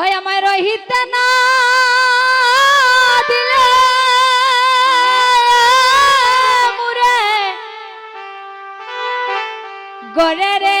ওই আমায় রহিতে না দিলে মুরে। গরে রে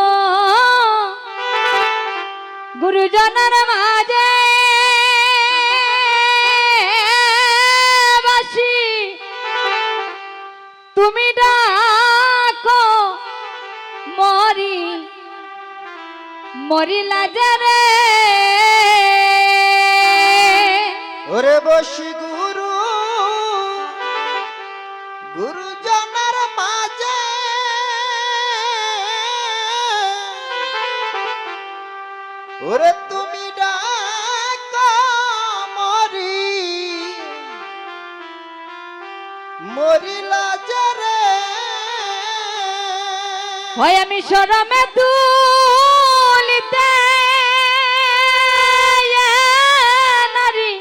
গুরুজনের মাঝে। বাসি তুমি ডাকো মরি মরিলা যারে ওরে বসি তুমি মরি। মরিলা জরে। হয় আমি সরমে তুলিতে নারী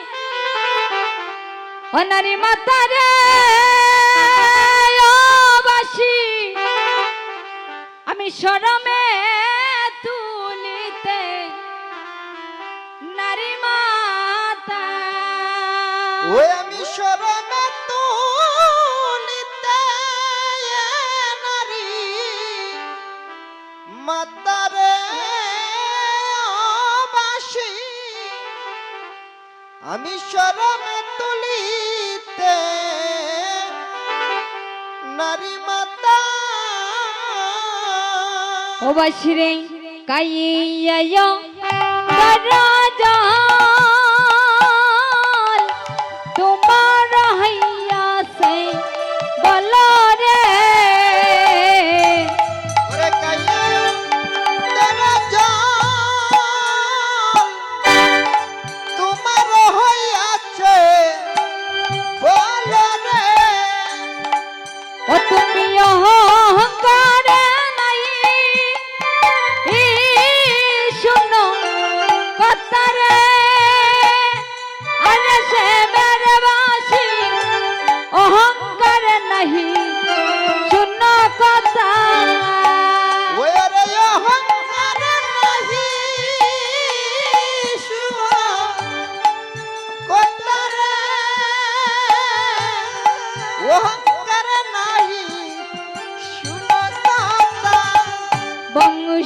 ও নারী মাতারে। ওই আমি শরণে তুলিতে নারী, মাতারে বাসি আমি শরণে তুলিতে নারী, মাতা। ও বাসিরে কাইয়ায়ো দরজাল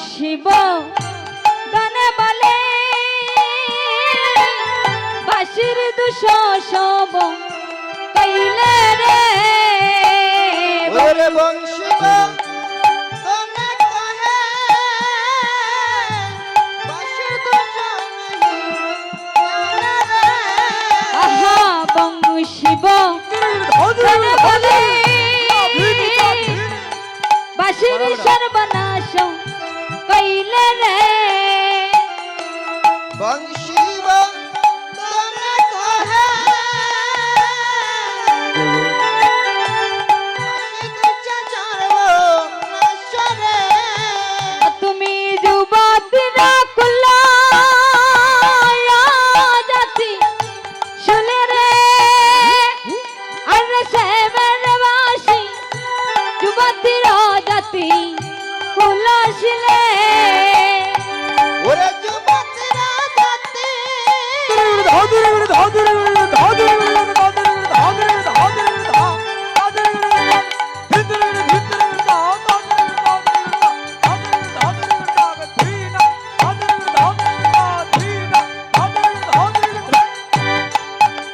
শিব গানে বলে বাসির দুশ সব কইলে রে বংশী শিব বাসির সর্বনাশ রে